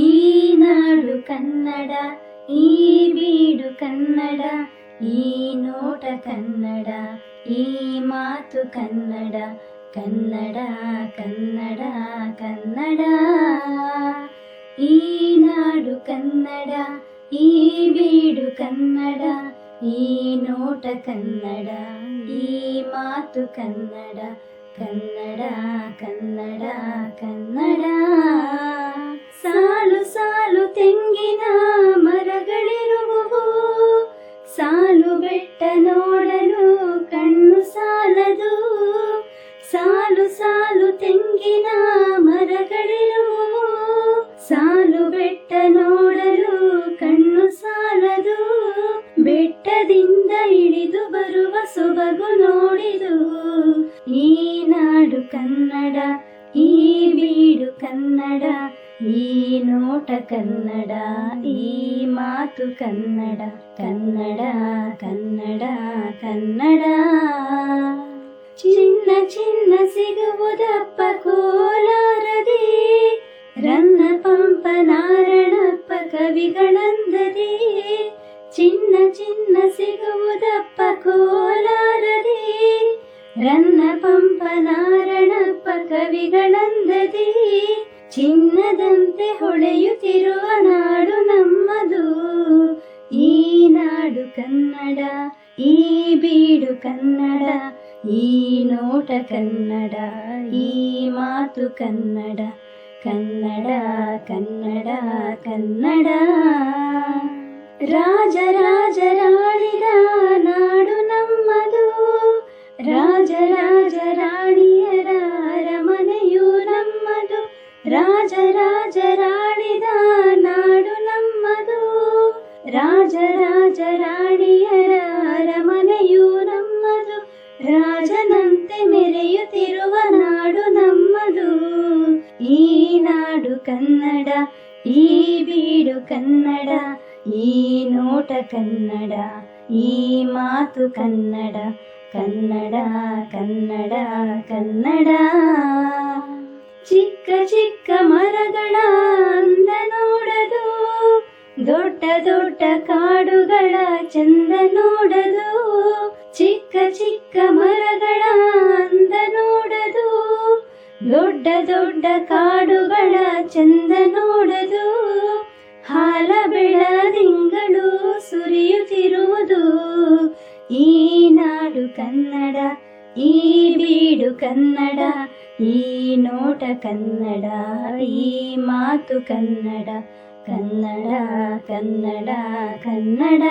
ಈ ನಾಡು ಕನ್ನಡ, ಈ ಬೀಡು ಕನ್ನಡ, ಈ ನೋಟ ಕನ್ನಡ, ಈ ಮಾತು ಕನ್ನಡ ಕನ್ನಡ ಕನ್ನಡ ಕನ್ನಡ. ಈ ನಾಡು ಕನ್ನಡ, ಈ ಬೀಡು ಕನ್ನಡ, ಈ ನೋಟ ಕನ್ನಡ, ಈ ಮಾತು ಕನ್ನಡ ಕನ್ನಡ ಕನ್ನಡ ಕನ್ನಡ. ತೆಂಗಿನ ಈ ನೋಟ ಕನ್ನಡ ಈ ಮಾತು ಕನ್ನಡ ಕನ್ನಡ ಕನ್ನಡ ಕನ್ನಡ ಚಿನ್ನ ಚಿನ್ನ ಸಿಗುವುದಪ್ಪ ಕೋಲಾರದಿ ರನ್ನ ಪಂಪ ನಾರಣಪ್ಪ ಕವಿಗಳಂದದಿ ಚಿನ್ನ ಚಿನ್ನ ಸಿಗುವುದಪ್ಪ ಕೋಲಾರದಿ ರನ್ನ ಪಂಪ ನಾರಣಪ್ಪ ಕವಿಗಳಂದದಿ ಚಿನ್ನದಂತೆ ಹೊಳೆಯುತ್ತಿರುವ ನಾಡು ನಮ್ಮದು. ಈ ನಾಡು ಕನ್ನಡ, ಈ ಬೀಡು ಕನ್ನಡ, ಈ ನೋಟ ಕನ್ನಡ, ಈ ಮಾತು ಕನ್ನಡ. ಕನ್ನಡ ಕನ್ನಡ ಕನ್ನಡ. ರಾಜ ರಾಜರಾಳಿದ ನಾಡು ನಮ್ಮದು. ರಾಜ ರಾಜ ರಾಣಿಯರ ರಾಜ ರಾಜರಾಳಿದ ನಾಡು ನಮ್ಮದು. ರಾಜ ರಾಜ ರಾಣಿಯರ ಅರಮನೆಯು ನಮ್ಮದು. ರಾಜನಂತೆ ಮೆರೆಯುತ್ತಿರುವ ನಾಡು ನಮ್ಮದು. ಈ ನಾಡು ಕನ್ನಡ, ಈ ಬೀಡು ಕನ್ನಡ, ಈ ನೋಟ ಕನ್ನಡ, ಈ ಮಾತು ಕನ್ನಡ. ಕನ್ನಡ ಕನ್ನಡ ಕನ್ನಡ. ಚಿಕ್ಕ ಚಿಕ್ಕ ಮರಗಳ ಅಂದ ನೋಡದು, ದೊಡ್ಡ ದೊಡ್ಡ ಕಾಡುಗಳ ಚಂದ ನೋಡದು, ಚಿಕ್ಕ ಚಿಕ್ಕ ಮರಗಳ ಅಂದ ನೋಡದು, ದೊಡ್ಡ ದೊಡ್ಡ ಕಾಡುಗಳ ಚಂದ ನೋಡದು, ಹಾಲ ಬೆಳದಿಂಗಳು ಸುರಿಯುತ್ತಿರುವುದು. ಈ ನಾಡು ಕನ್ನಡ, ಈ ಬೀಡು ಕನ್ನಡ ಈ ನೋಟ ಕನ್ನಡ ಈ ಮಾತು ಕನ್ನಡ ಕನ್ನಡ ಕನ್ನಡ ಕನ್ನಡ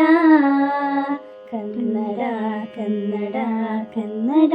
ಕನ್ನಡ ಕನ್ನಡ ಕನ್ನಡ.